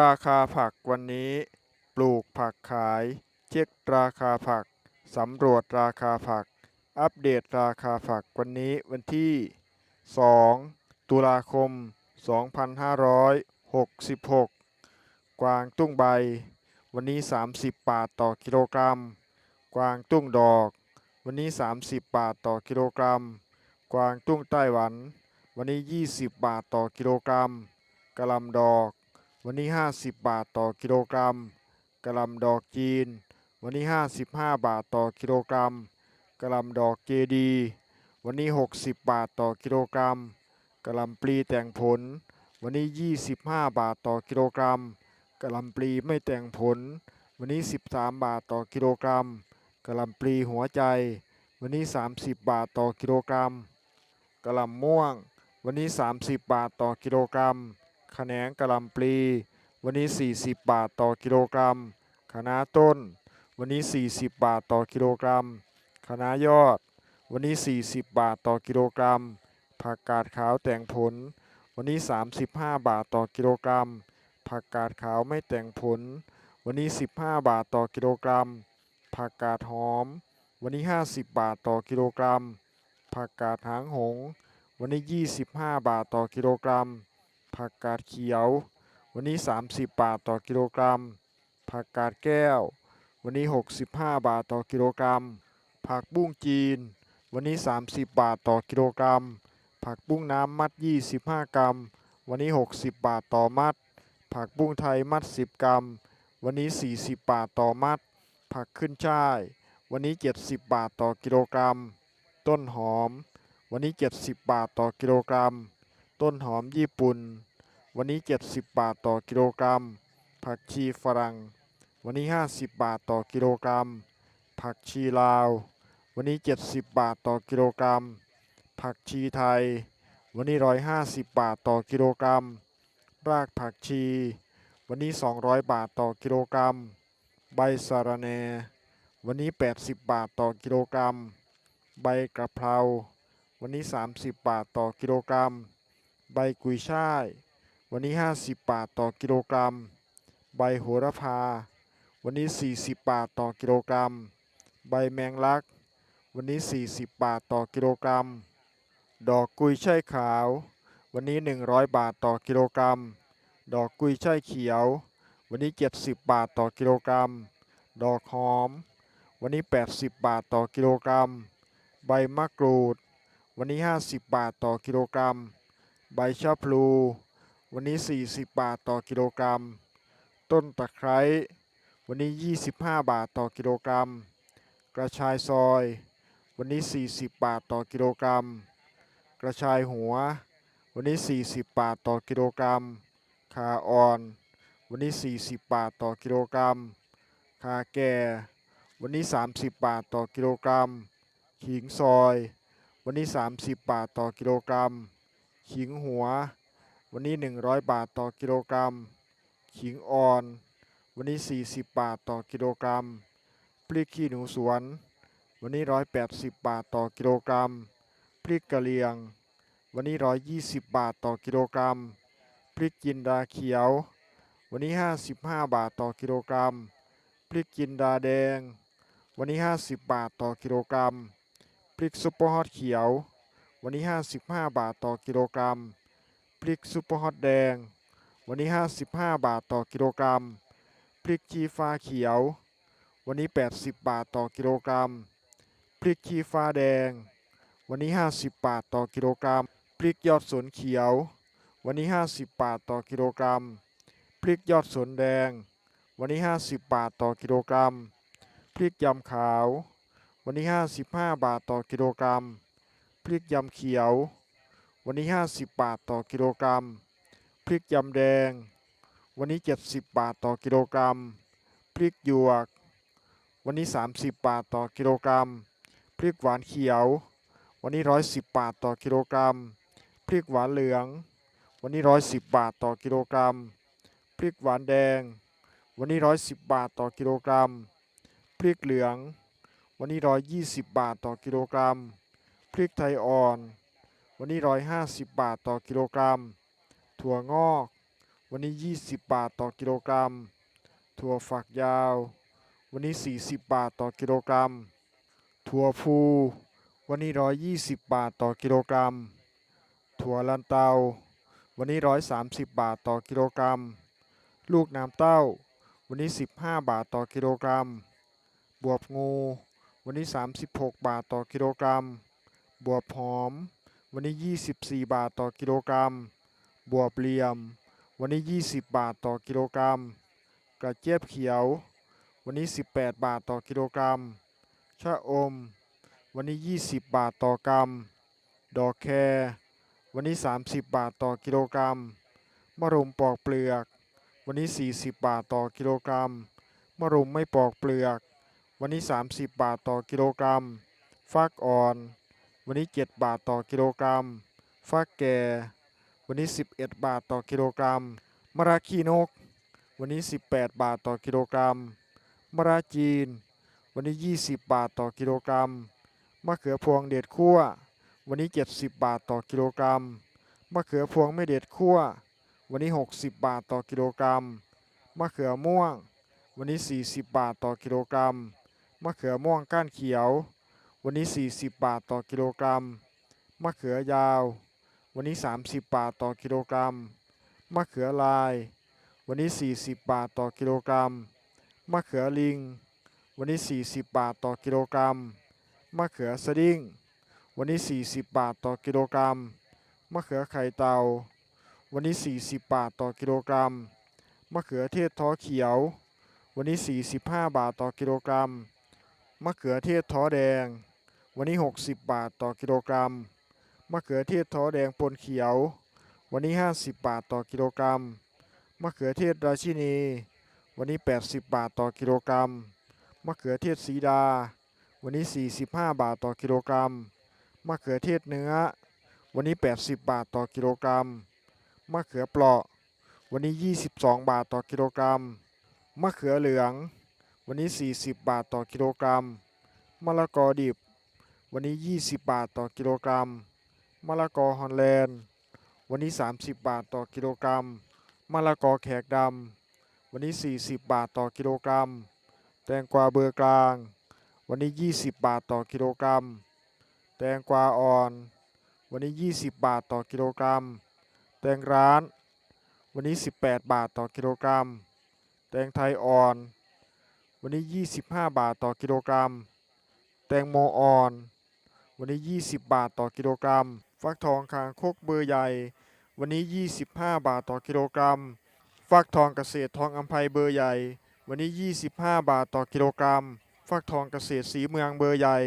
ราคาผักวันนี้ ปลูกผักขาย เช็คราคาผัก สำรวจราคาผัก อัปเดตราคาผักวันนี้วันที่ 2 ตุลาคม 2566 กวางตุ้งใบ วันนี้ 30 บาทต่อกิโลกรัม กวางตุ้งดอก วันนี้ 30 บาทต่อกิโลกรัม กวางตุ้งไต้หวัน วันนี้ 20 บาทต่อกิโลกรัมกะลำดอก วันนี้ 50 บาทต่อกิโลกรัมกระลำดอกจีน วันนี้ 55 บาทต่อกิโลกรัมกระลำดอกเจดี วันนี้ 60 บาทต่อกิโลกรัมกระลำปลีแต่งผล วันนี้ 25 บาทต่อกิโลกรัมกระลำปลีไม่แต่งผล วันนี้ 13 บาทต่อกิโลกรัมกระลำปลีหัวใจ วันนี้ 30 บาทต่อกิโลกรัมกระลำม่วง วันนี้ 30 บาทต่อกิโลกรัม ขะแหนงกะหล่ำปลี วันนี้ 40 บาทต่อกิโลกรัมคะน้าต้น วันนี้ 40 บาทต่อกิโลกรัมคะน้ายอด วันนี้ 40 บาทต่อกิโลกรัม ผักกาดขาวแต่งผล วันนี้ 35 บาทต่อกิโลกรัม ผักกาดขาวไม่แต่งผล วันนี้ 15 บาทต่อกิโลกรัม ผักกาดหอม วันนี้ 50 บาทต่อกิโลกรัม ผักกาดหางหง วันนี้ 25 บาทต่อกิโลกรัม ผักกาดเขียว วันนี้ 30 บาทต่อกิโลกรัม ผักกาดแก้ว วันนี้ 65 บาทต่อกิโลกรัม ผักบุ้งจีน วันนี้ 30 บาทต่อกิโลกรัม ผักบุ้งน้ำมัด 25 กรัม วันนี้ 60 บาทต่อมัด ผักบุ้งไทยมัด 10 กรัม วันนี้ 40 บาทต่อมัด ผักขึ้นช่าย วันนี้ 70 บาทต่อกิโลกรัม ต้นหอม วันนี้ 70 บาทต่อกิโลกรัม ต้นหอมญี่ปุ่น วันนี้ 70 บาทต่อกิโลกรัม ผักชีฝรั่ง วันนี้ 50 บาทต่อกิโลกรัม ผักชีลาว วันนี้ 70 บาทต่อกิโลกรัม ผักชีไทย วันนี้ 150 บาทต่อกิโลกรัม รากผักชี วันนี้ 200 บาทต่อกิโลกรัม ใบสะระแหนวันนี้ 80 บาทต่อกิโลกรัม ใบกระเพรา วันนี้ 30 บาทต่อกิโลกรัม ใบกุยช่าย วันนี้ 50 บาทต่อกิโลกรัม ใบโหระพา วันนี้ 40 บาทต่อกิโลกรัม ใบแมงลัก วันนี้ 40 บาทต่อกิโลกรัม ดอกกุยช่ายขาว วันนี้ 100 บาทต่อกิโลกรัม ดอกกุยช่ายเขียว วันนี้ 70 บาทต่อกิโลกรัม ดอกหอม วันนี้ 80 บาทต่อกิโลกรัม ใบมะกรูด วันนี้ 50 บาทต่อกิโลกรัม ใบชะพลู วันนี้ 40 บาทต่อกิโลกรัม ต้นตะไคร้ วันนี้ 25 บาทต่อกิโลกรัม กระชายซอย วันนี้ 40 บาทต่อกิโลกรัม กระชายหัว วันนี้ 40 บาทต่อกิโลกรัมขาอ่อน วันนี้ 40 บาทต่อกิโลกรัมขาแก่ วันนี้ 30 บาทต่อกิโลกรัม ขิงซอย วันนี้ 30 บาทต่อกิโลกรัม ขิงหัว วันนี้ 100 บาทต่อกิโลกรัม ขิงอ่อน วันนี้ 40 บาทต่อกิโลกรัม พริกขี้หนูสวน วันนี้ 180 บาทต่อกิโลกรัม พริกกะเหรี่ยง วันนี้ 120 บาทต่อกิโลกรัม พริกจินดาเขียว วันนี้ 55 บาทต่อกิโลกรัม พริกจินดาแดง วันนี้ 50 บาทต่อกิโลกรัม พริกซุปเปอร์ฮอตเขียว วันนี้ 55 บาทต่อกิโลกรัม พริกซุปเปอร์ฮอตแดง วันนี้ 55 บาทต่อกิโลกรัม พริกชีฟ้าเขียว วันนี้ 80 บาทต่อกิโลกรัม พริกชีฟ้าแดง วันนี้ 50 บาทต่อกิโลกรัม พริกยอดสนเขียว วันนี้ 50 บาทต่อกิโลกรัม พริกยอดสนแดง วันนี้ 50 บาทต่อกิโลกรัม พริกยำขาว วันนี้ 55 บาทต่อกิโลกรัม พริกยำเขียว วันนี้ 50 บาทต่อกิโลกรัม พริกยำแดง วันนี้ 70 บาทต่อกิโลกรัม พริกหยวก วันนี้ 30 บาทต่อกิโลกรัม พริกหวานเขียว วันนี้ 110 บาทต่อกิโลกรัม พริกหวานเหลือง วันนี้ 110 บาทต่อกิโลกรัม พริกหวานแดง วันนี้ 110 บาทต่อกิโลกรัม พริกเหลือง วันนี้ 120 บาทต่อกิโลกรัม พริกไทยอ่อน วันนี้ 150 บาทต่อกิโลกรัม ถั่วงอก วันนี้ 20 บาทต่อกิโลกรัม ถั่วฝักยาว วันนี้ 40 บาทต่อกิโลกรัม ถั่วพูวันนี้ 120 บาทต่อกิโลกรัม ถั่วลันเตา วันนี้ 130 บาทต่อกิโลกรัม ลูกน้ำเต้า วันนี้ 15 บาทต่อกิโลกรัม บวบงู วันนี้ 36 บาทต่อกิโลกรัม บวบหอม วันนี้ 24 บาทต่อกิโลกรัม บวบเหลี่ยม วันนี้ 20 บาทต่อกิโลกรัม กระเจี๊ยบเขียว วันนี้ 18 บาทต่อกิโลกรัม ชะอม วันนี้ 20 บาทต่อกรัม ดอกแครวันนี้ 30 บาทต่อกิโลกรัม มะรุมปอกเปลือก วันนี้ 40 บาทต่อกิโลกรัม มะรุมไม่ปอกเปลือก วันนี้ 30 บาทต่อกิโลกรัม ฟักอ่อน วันนี้ 7 บาทต่อกิโลกรัมฟักแก่ วันนี้ 11 บาทต่อกิโลกรัมมะระขี้นก วันนี้ 18 บาทต่อกิโลกรัมมะระจีน วันนี้ 20 บาทต่อกิโลกรัมมะเขือพวงเด็ดคั่ววันนี้ 70 บาทต่อกิโลกรัมมะเขือพวงไม่เด็ดคั่ววันนี้ 60 บาทต่อกิโลกรัมมะเขือม่วง วันนี้ 40 บาทต่อกิโลกรัมมะเขือม่วงก้านเขียว วันนี้ 40 บาทต่อกิโลกรัม มะเขือยาว วันนี้ 30 บาทต่อกิโลกรัม มะเขือลาย วันนี้ 40 บาทต่อกิโลกรัม มะเขือลิง วันนี้ 40 บาทต่อกิโลกรัม มะเขือสดิ้ง วันนี้ 40 บาทต่อกิโลกรัม มะเขือไข่เตา วันนี้ 40 บาทต่อกิโลกรัม มะเขือเทศท้อเขียว วันนี้ 45 บาทต่อกิโลกรัม มะเขือเทศท้อแดง วันนี้ 60 บาทต่อกิโลกรัม มะเขือเทศท้อแดงปนเขียว วันนี้ 50 บาทต่อกิโลกรัม มะเขือเทศราชินี วันนี้ 80 บาทต่อกิโลกรัม มะเขือเทศสีดา วันนี้ 45 บาทต่อกิโลกรัม มะเขือเทศเนื้อ วันนี้ 80 บาทต่อกิโลกรัม มะเขือเปราะ วันนี้ 22 บาทต่อกิโลกรัม มะเขือเหลือง วันนี้ 40 บาทต่อกิโลกรัม มะละกอดิบ วันนี้ 20 บาทต่อกิโลกรัม มะละกอฮอลแลนด์ วันนี้ 30 บาทต่อกิโลกรัม มะละกอแขกดำ วันนี้ 40 บาทต่อกิโลกรัม แตงกวาเบอร์กลาง วันนี้ 20 บาทต่อกิโลกรัม แตงกวาอ่อน วันนี้ 20 บาทต่อกิโลกรัม แตงร้าน วันนี้ 18 บาทต่อกิโลกรัม แตงไทยอ่อน วันนี้ 25 บาทต่อกิโลกรัม แตงโมอ่อน วันนี้ 20 บาทต่อกิโลกรัม ฟักทองคางคกเบอร์ใหญ่ วันนี้ 25 บาทต่อกิโลกรัม ฟักทองเกษตรทองอัมไพเบอร์ใหญ่ วันนี้ 25 บาทต่อกิโลกรัม ฟักทองเกษตรสีเมืองเบอร์ใหญ่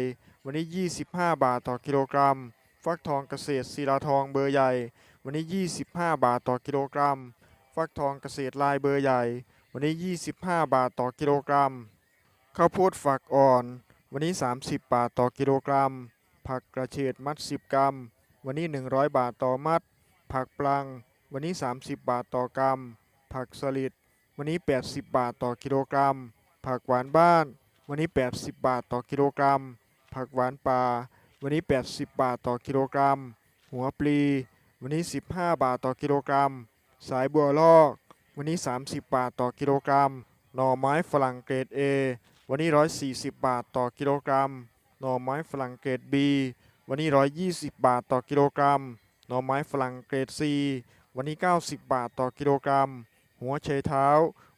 วันนี้ 25 บาทต่อกิโลกรัม ฟักทองเกษตรศิลาทองเบอร์ใหญ่ วันนี้ 25 บาทต่อกิโลกรัม ฟักทองเกษตรลายเบอร์ใหญ่ วันนี้ 25 บาทต่อกิโลกรัม ข้าวโพดฝักอ่อน วันนี้ 30 บาทต่อกิโลกรัม ผักกระเฉดมัด 10 กรัม วันนี้ 100 บาทต่อมัด ผักปลัง วันนี้ 30 บาทต่อกรัม ผักสลิด วันนี้ 80 บาทต่อกิโลกรัม ผักหวานบ้าน วันนี้ 80 บาทต่อกิโลกรัม ผักหวานป่า วันนี้ 80 บาทต่อกิโลกรัม หัวปลี วันนี้ 15 บาทต่อกิโลกรัม สายบัวลอก วันนี้ 30 บาทต่อกิโลกรัม หน่อไม้ฝรั่งเกรด A วันนี้ 140 บาทต่อกิโลกรัม หน่อไม้ฝรั่งเกรด B วันนี้ 120 บาทต่อกิโลกรัม หน่อไม้ฝรั่งเกรด C วันนี้ 90 บาทต่อกิโลกรัม หัวไชยเท้า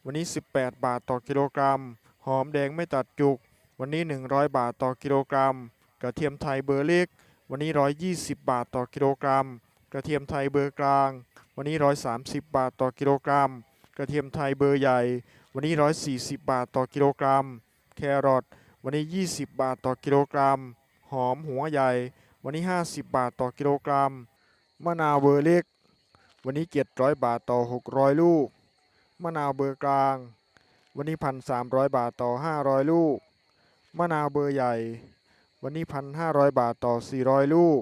วันนี้ 18 บาทต่อกิโลกรัม หอมแดงไม่ตัดจุก วันนี้ 100 บาทต่อกิโลกรัม กระเทียมไทยเบอร์เล็ก วันนี้ 120 บาทต่อกิโลกรัม กระเทียมไทยเบอร์กลาง วันนี้ 130 บาทต่อกิโลกรัม กระเทียมไทยเบอร์ใหญ่ วันนี้ 140 บาทต่อกิโลกรัม แครอท วันนี้ 20 บาทต่อกิโลกรัม หอมหัวใหญ่ วันนี้ 50 บาทต่อกิโลกรัม มะนาวเบอร์เล็ก วันนี้ 700 บาทต่อ 600 ลูก มะนาวเบอร์กลาง วันนี้ 1,300 บาทต่อ 500 ลูก มะนาวเบอร์ใหญ่ วันนี้ 1,500 บาทต่อ 400 ลูก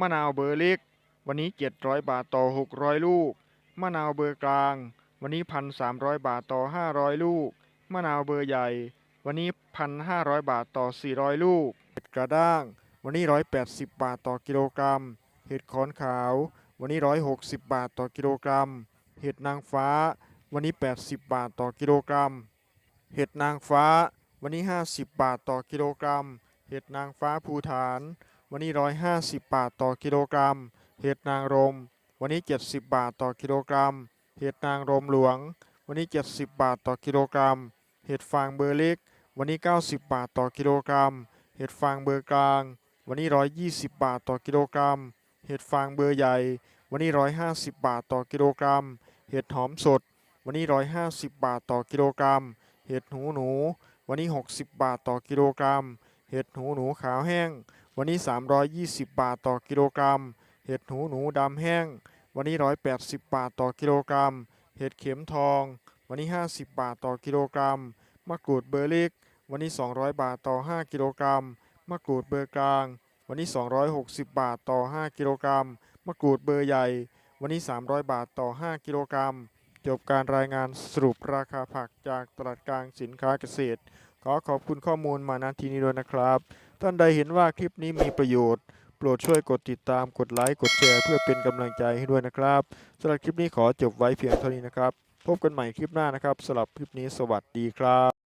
มะนาวเบอร์เล็ก วันนี้ 700 บาทต่อ 600 ลูก มะนาวเบอร์กลาง วันนี้ 1,300 บาทต่อ 500 ลูก มะนาวเบอร์ใหญ่ วันนี้ 1,500 บาทต่อ 400 ลูก เห็ดกระด้าง วันนี้ 180 บาทต่อกิโลกรัม เห็ดขอนขาว วันนี้ 160 บาทต่อกิโลกรัม เห็ดนางฟ้า วันนี้ 80 บาทต่อกิโลกรัม เห็ดนางฟ้า วันนี้ 50 บาทต่อกิโลกรัม เห็ดนางฟ้าภูฐาน วันนี้ 150 บาทต่อกิโลกรัม เห็ดนางรม วันนี้ 70 บาทต่อกิโลกรัม เห็ดนางรมหลวง วันนี้ 70 บาทต่อกิโลกรัม เห็ดฟางเบอร์เล็ก วันนี้ 90 บาทต่อกิโลกรัม เห็ดฟางเบอร์กลาง วันนี้ 120 บาทต่อกิโลกรัม เห็ดฟางเบอร์ใหญ่ วันนี้ 150 บาทต่อกิโลกรัม เห็ดหอมสด วันนี้ 150 บาทต่อกิโลกรัม เห็ดหูหนู วันนี้ 60 บาทต่อกิโลกรัม เห็ดหูหนูขาวแห้ง วันนี้ 320 บาทต่อกิโลกรัม เห็ดหูหนูดำแห้ง วันนี้ 180 บาทต่อกิโลกรัม เห็ดเข็มทอง วันนี้ 50 บาทต่อกิโลกรัม มะกรูดเบอร์เล็ก วันนี้ 200 บาทต่อ 5 กิโลกรัมมะกรูดเบอร์กลาง วันนี้ 260 บาทต่อ 5 กิโลกรัมมะกรูดเบอร์ใหญ่ วันนี้ 300 บาทต่อ 5 กิโลกรัมจบการรายงานสรุปราคาผักจากตลาดกลางสินค้าเกษตร ขอขอบคุณข้อมูลมาณที่นี้ด้วยนะครับ ท่านใดเห็นว่าคลิปนี้มีประโยชน์ โปรดช่วยกดติดตามกดไลค์กดแชร์เพื่อเป็นกำลังใจให้ด้วยนะครับสำหรับคลิปนี้ขอจบไว้เพียงเท่านี้นะครับ พบกันใหม่คลิปหน้านะครับสำหรับคลิปนี้สวัสดีครับ